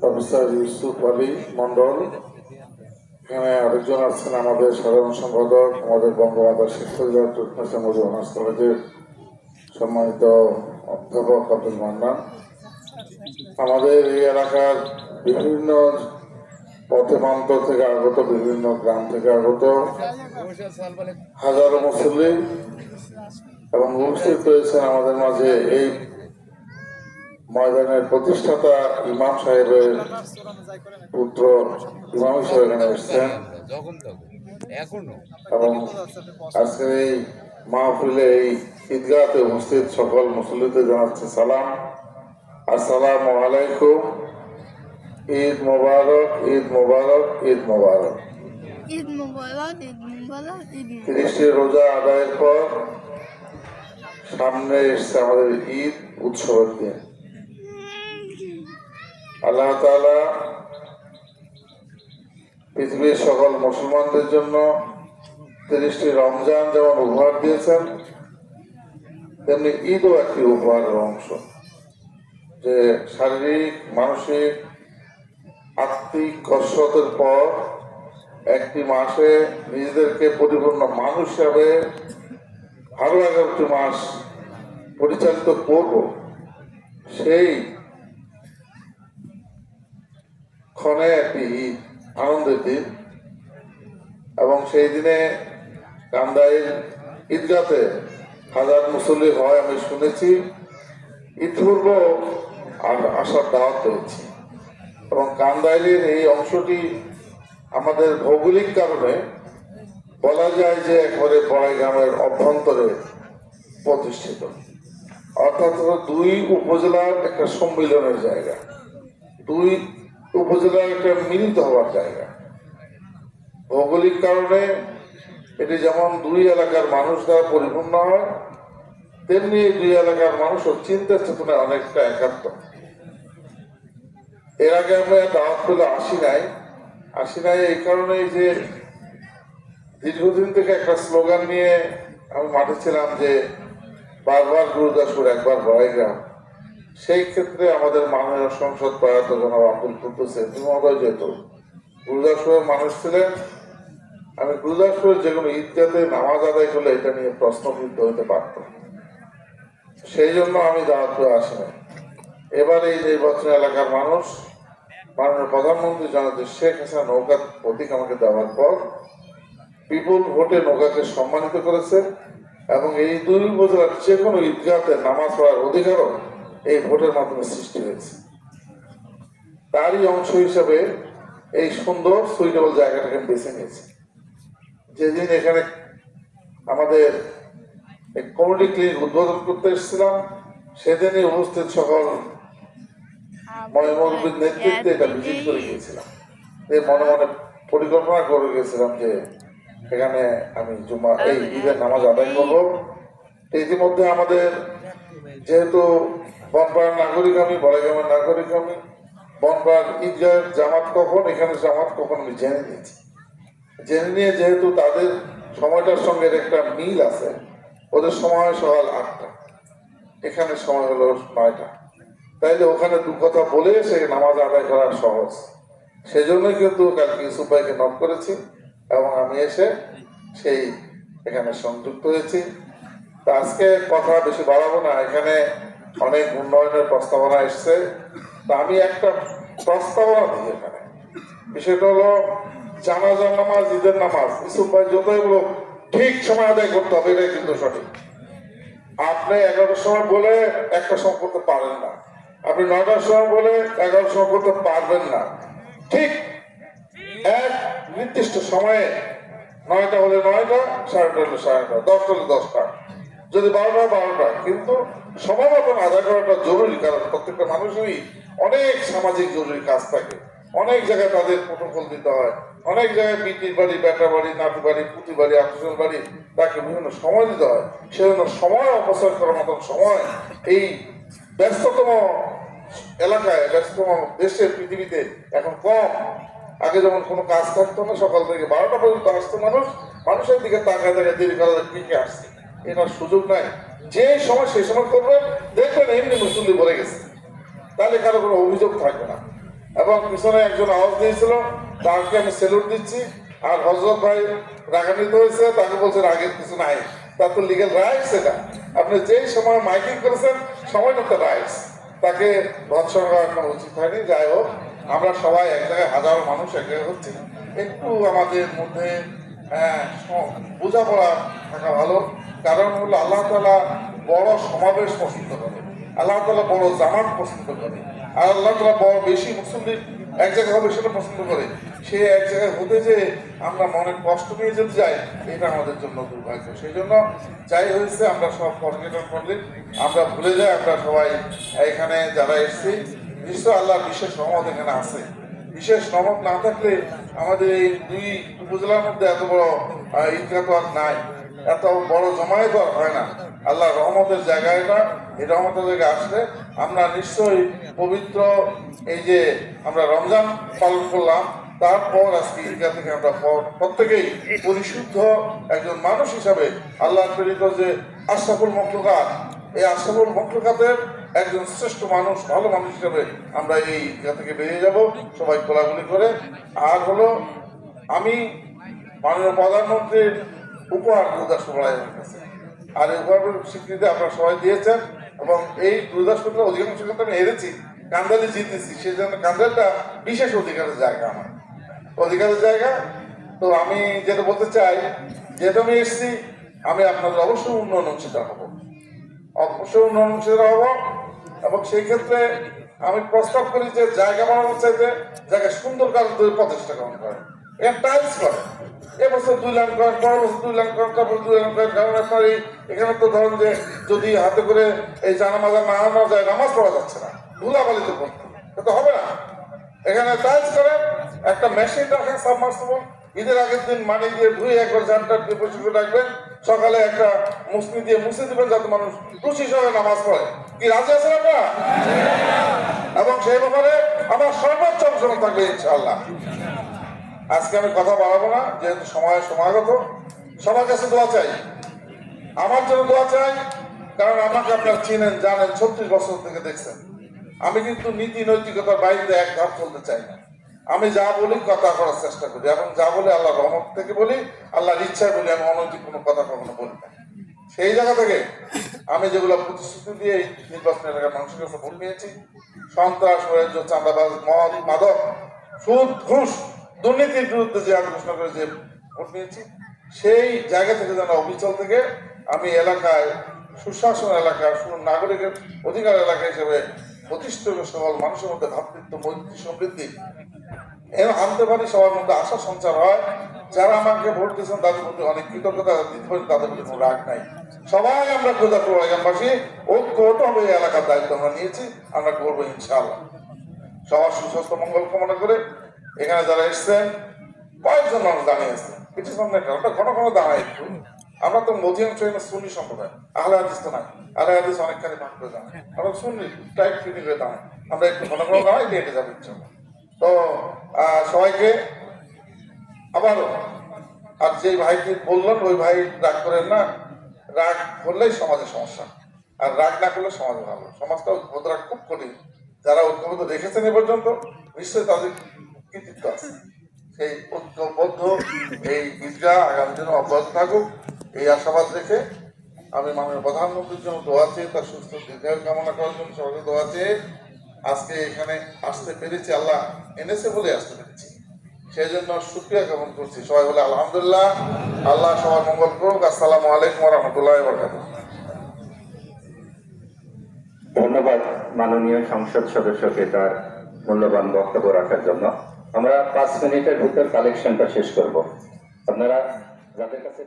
Professor Yusuf Ali Mondal এখানে আরেকজন আছেন আমাদের সাধারণ সম্পাদক, আমাদের বঙ্গমাতা শেখ সম্মানিত অধ্যাপক আব্দুল মান্নান। আমাদের এই এলাকার বিভিন্ন পথে প্রান্ত থেকে আগত, বিভিন্ন গ্রাম থেকে আগত হাজারো মুসল্লি এবং উপস্থিত রয়েছেন আমাদের মাঝে এই ময়দানের প্রতিষ্ঠাতা ইমাম সাহেবের পুত্র ইমাম এখানে এসছেন। এবং আজকের এই মাহফিলে এই ঈদগাহতে উপস্থিত সকল মুসল্লিদের জানাচ্ছে সালাম। আসসালামু আলাইকুম। ঈদ মোবারক ঈদ মোবারক ঈদ মোবারক। ঈদ মুবারক ঈদ মুবারক ঈদ মুবারক। তিরিশটি রোজা আদায়ের পর সামনে এসছে আমাদের ঈদ উৎসবের দিন। আল্লাহ তাআলা পৃথিবীর সকল মুসলমানদের জন্য তিরিশটি রমজান যেমন উপহার দিয়েছেন, তেমনি ঈদও একটি উপহারের অংশ। যে শারীরিক, মানসিক, আত্মিক কসরতের পর একটি মাসে নিজেদেরকে পরিপূর্ণ মানুষ হিসাবে আরও একটি মাস পরিচালিত করব, সেই ক্ষণে একটি ঈদ আনন্দের দিন। এবং সেই দিনে কান্দাইল ঈদগাতে হাজার মুসল্লি হয় আমি শুনেছি। ইতিপূর্ব আর আসার দাওয়াত পেয়েছি এবং কান্দাইলের এই অংশটি আমাদের ভৌগোলিক কারণে বলা যায় যে একবারে বড়াই গ্রামের অভ্যন্তরে প্রতিষ্ঠিত। অর্থাৎ দুই উপজেলার একটা সম্মিলনের জায়গা। দুই উপজেলার একটা মিলিত হওয়ার জায়গা। ভৌগোলিক কারণে এটি যেমন দুই এলাকার মানুষ দ্বারা পরিপূর্ণ হয়, তেমনি দুই এলাকার মানুষও চিন্তা চেতনায় অনেকটা একাত্ম। এর আগে আমরা দাওয়াত পেলে আসি নাই। আসি নাই এই কারণেই যে দীর্ঘদিন থেকে একটা স্লোগান নিয়ে আমি মাঠে ছিলাম যে বারবার গুরুদাসপুর একবার বড়াইগ্রাম সেই ক্ষেত্রে আমাদের মাননীয় সংসদ প্রয়াত জনাব আব্দুল কুদ্দুস এমপি মহোদয় যেহেতু গুরুদাসপুরের মানুষ ছিলেন, আমি গুরুদাসপুরের যে কোনো ঈদগাতে নামাজ আদায় করলে এটা নিয়ে প্রশ্নবিদ্ধ হতে পারত। সেই জন্য আমি করে আসি এবার এই নির্বাচনী এলাকার মানুষ, মাননীয় প্রধানমন্ত্রী জনাব শেখ হাসিনা নৌকার প্রতীক আমাকে দেওয়ার পর বিপুল ভোটে নৌকাকে সম্মানিত করেছে এবং এই দুই উপজেলার যে কোনো ঈদগাহতে নামাজ পড়ার অধিকারও এই ভোটের মাধ্যমে সৃষ্টি হয়েছে। তারই অংশ হিসাবে এই সুন্দর সুইটেবল জায়গাটাকে বেছে নিয়েছি। যেদিন এখানে আমাদের কমিউনিটি ক্লিনিক উদ্বোধন করতে এসেছিলাম সেদিনই উপস্থিত সকল ময়মরবির নেতৃত্বে এটা ভিজিট করে গিয়েছিলাম। এই মনে মনে পরিকল্পনা করে গেছিলাম যে এখানে আমি জুমা এই ঈদের নামাজ আদায় করব। ইতিমধ্যে আমাদের যেহেতু বনপাড়ার নাগরিক আমি বড়াইগ্রামের নাগরিক আমি। বনপাড়ার ঈদগাহের জামাত কখন, এখানে জামাত কখন, আমি জেনে নিয়েছি। জেনে নিয়ে যেহেতু তাদের সময়টার সঙ্গে একটা মিল আছে, ওদের সময় সকাল আটটা। এখানে সময় হলো নয়টা। তাইলে ওখানে দু কথা বলে এসে নামাজ আদায় করা সহজ। সেজন্যই কিন্তু কালকে ইউসুফ ভাইকে নক করেছি এবং আমি এসে সেই এখানে সংযুক্ত হয়েছি। তো আজকে কথা বেশি বাড়াবো না। এখানে অনেক উন্নয়নের প্রস্তাবনা এসছে। আমি একটা প্রস্তাবনা দিই এখানে। বিষয়টা হলো, জানাজার নামাজ, ঈদের নামাজ ইউসুফ ভাই যতই ঠিক সময় আদায় করতে হবে, এটাই কিন্তু সঠিক। আপনি এগারোটার সময় বলে একটা সময় করতে পারেন না। আপনি নয়টার সময় বলে এগারোটার সময় করতে পারবেন না। ঠিক এক নির্দিষ্ট সময়ে নয়টা হলে নয়টা, সাড়ে সাড়েটা হলে সাড়ে নটা দশটা হলে দশটা। যদি বারোটা বারোটা। কিন্তু সময় মতন আদায় করাটা জরুরি, কারণ প্রত্যেকটা মানুষেরই অনেক সামাজিক জরুরি কাজ থাকে। অনেক জায়গায় তাদের প্রোটোকল দিতে হয়। অনেক জায়গায় বিটির বাড়ি বেটা বাড়ি নাটু বাড়ি, পুঁতি বাড়ি আত্মীয় বাড়ি, তাকে বিভিন্ন সময় দিতে হয়। সেজন্য সময় অপচয় করার মতন সময় এই ব্যস্ততম এলাকায়, ব্যস্ততম দেশের পৃথিবীতে এখন কম। আগে যেমন কোনো কাজ থাকতো না, সকাল থেকে বারোটা পর্যন্ত আসতো মানুষ, মানুষের দিকে তাকায় তাকায় দেরি করা আসছে। এটার সুযোগ নাই। যে সময় সেই সময় করবেন দেখবেন এমনি মুসল্লি ভরে গেছে। তাহলে কারও কোনো অভিযোগ থাকবে না। এবং পিছনে একজন আওয়াজ দিয়েছিল তাকে আমি সেলুট দিচ্ছি। আর হজরত ভাই রাগান্বিত হয়েছে তাকে বলছে রাগের কিছু নাই। তার তো লিগেল রাইটস এটা। আপনি যেই সময় মাইকিং করেছেন সময়টা তো রাইটস তাকে ভৎসর করা উচিত হয়নি। যাই হোক আমরা সবাই এক জায়গায় হাজারো মানুষ এক জায়গায় হচ্ছি। একটু আমাদের মধ্যে হ্যাঁ, বোঝাপড়া থাকা ভালো। কারণ হলো আল্লাহ তালা বড় সমাবেশ পছন্দ করে। আল্লাহ তালা বড় জামাত পছন্দ করে। আর আল্লাহ তালা বড় বেশি মুসলিম এক জায়গায় হবে সেটা পছন্দ করে। সে এক জায়গায় হতে যে আমরা মনে কষ্ট নিয়ে যেতে যাই, এটা আমাদের জন্য দুর্ভাগ্য। সেই জন্য যাই হয়েছে, আমরা সব ফরগেটন করলে আমরা ভুলে যাই, আমরা সবাই এখানে যারা এসেছি নিশ্চয় আল্লাহ বিশেষ রহমত এখানে আছে। বিশেষ রহমত না থাকলে আমাদের এই দুই উপজেলার মধ্যে এত বড় ঈদগাহ তো আর নাই। এত বড় জমায়েত আর হয় না। আল্লাহ রহমতের জায়গাটা এই রহমতের জায়গায় আসলে আমরা নিশ্চয়ই পবিত্র এই যে আমরা রমজান পালন করলাম, তারপর আজকে ঈদগাহ থেকে আমরা প্রত্যেকেই পরিশুদ্ধ একজন মানুষ হিসাবে আল্লাহ প্রেরিত যে আশরাফুল মখলুকাত, এই আশরাফুল মখলুকাতের একজন শ্রেষ্ঠ মানুষ, ভালো মানুষ হিসাবে আমরা এই থেকে বেরিয়ে যাব, সবাই কোলাগুলি করে। আর হলো, আমি মাননীয় প্রধানমন্ত্রীর উপহার আমার কাছে। আর এই উপহার স্বীকৃতি আপনারা সবাই দিয়েছেন, এবং এই পত্র অধিকাংশ ক্ষেত্রে আমি হেরেছি কান্দালি জিতেছি। সেই জন্য কান্দালটা বিশেষ অধিকারের জায়গা আমার। অধিকারের জায়গা। তো আমি যেটা বলতে চাই, যেহেতু আমি এসেছি, আমি আপনাদের অবশ্যই উন্নয়ন অংশীদার হব। অবশ্যই উন্নয়ন অংশীদার হব। এবং সেই ক্ষেত্রে আমি প্রস্তাব করি যে জায়গা বানানোর চাইতে জায়গা সুন্দর কাজ করে প্রচেষ্টা গ্রহণ করে এর টাইলস করে দুই লাখ দুই লাখ দুই লাখ কারণ এখানে তো যে যদি হাতে করে এই যায়, নামাজ পড়া যাচ্ছে না। এটা হবে। না। এখানে টাইলস একটা ঈদের আগের দিন মাটি ধুয়ে একবার দিয়ে পরিষ্কার রাখবেন। সকালে একটা মুসলি দিয়ে মুছে দিবেন যাতে মানুষ খুশি সবাই নামাজ পড়ে। কি রাজি আছেন আপনারা? এবং সেই ব্যাপারে আমার সর্বোচ্চ অংশগ্রহণ থাকবে ইনশাআল্লাহ। আজকে আমি কথা বাড়াবো না, যেহেতু সময় সমাগত। সবার কাছে দোয়া চাই। আমার জন্য দোয়া চাই, কারণ আমাকে আপনারা চিনেন, জানেন, ছত্রিশ বছর থেকে দেখছেন। আমি কিন্তু নীতি নৈতিকতার বাইরে এক ধাপ চলতে চাই না। আমি যা বলি কথা করার চেষ্টা করি, এবং যা বলি আল্লাহ রহমত থেকে বলি, আল্লাহর ইচ্ছায় বলি, আমি অনৈতিক কোনো কথা সেই জায়গা থেকে আমি যেগুলো প্রতিশ্রুতি দিয়ে নির্বাচন এলাকার মানুষের কাছে ভোট নিয়েছি, সন্ত্রাস হয়েছে চাঁদাবাজ, মদ, মাদক, সুদ, ঘুষ, দুর্নীতির বিরুদ্ধে যে আমি ঘোষণা করে যে ভোট নিয়েছি, সেই জায়গা থেকে যেন অবিচল থেকে আমি এলাকায় সুশাসন এলাকা সু- নাগরিকের অধিকার এলাকা হিসেবে প্রতিষ্ঠিত সকল মানুষের মধ্যে ভাতৃত্ব, মৈত্রী সমৃদ্ধি এর আনতে পারি, সবার মধ্যে আশা সঞ্চার হয়। যারা আমাকে ভোট দিয়েছেন, তাদের প্রতি অনেক কৃতজ্ঞতা দিতে পারি, তাদের প্রতি কোনো রাগ নাই। সবাই আমরা ক্ষুদাপুর এলাকাবাসী ঐক্যবদ্ধ হবে এই এলাকার দায়িত্ব আমরা নিয়েছি, আমরা করব ইনশাআল্লাহ। সবার সুস্বাস্থ্য মঙ্গল কামনা করে এখানে যারা এসছেন, কয়েকজন মানুষ দাঁড়িয়ে আছে। কিছু সামনে ওটা ঘন ঘন দাঁড়ায় একটু। আমরা তো অধিকাংশ এখানে সুন্নি সম্প্রদায়। আহলে হাদিস তো নাই। আহলে হাদিস অনেকখানি ভাগ করে দাঁড়ায়। আমরা সুন্নি টাইপ ফিটিং করে দাঁড়ায় আমরা একটু ঘন ঘন দাঁড়াই হেঁটে যাব তো সবাইকে আবারও। আর যে ভাইকে বললেন, ওই ভাই রাগ করেন না। রাগ করলেই সমাজের সমস্যা। আর রাগ না করলে সমাজে ভালো। সমাজটা ঐক্যবদ্ধ রাখা খুব কঠিন। যারা ঐক্যবদ্ধ রেখেছেন এ পর্যন্ত, নিশ্চয়ই তাদের কৃতিত্ব আছে। সেই ঐক্যবদ্ধ, এই ঈদগাহ আগামী দিনে অব্যাহত থাকুক। এই আশাবাদ রেখে আমি মাননীয় প্রধানমন্ত্রীর জন্য দোয়া চেয়ে তার সুস্থ দীর্ঘায়ু কামনা করার জন্য সবাইকে দোয়া চেয়ে আজকে এখানে আসতে পেরেছি। আল্লাহ এনেছে বলে আসতে পেরেছি। সেই জন্য সুক্রিয়া জ্ঞাপন করছি। সবাই বলে, আলহামদুলিল্লাহ, আল্লাহ সবার মঙ্গল করুক। আসসালামু আলাইকুম রহমতুল্লাহ বরকাত ধন্যবাদ মাননীয় সংসদ সদস্যকে তার মূল্যবান বক্তব্য রাখার জন্য। আমরা পাঁচ মিনিটের ভিতর কালেকশনটা শেষ করব। আপনারা যাদের কাছে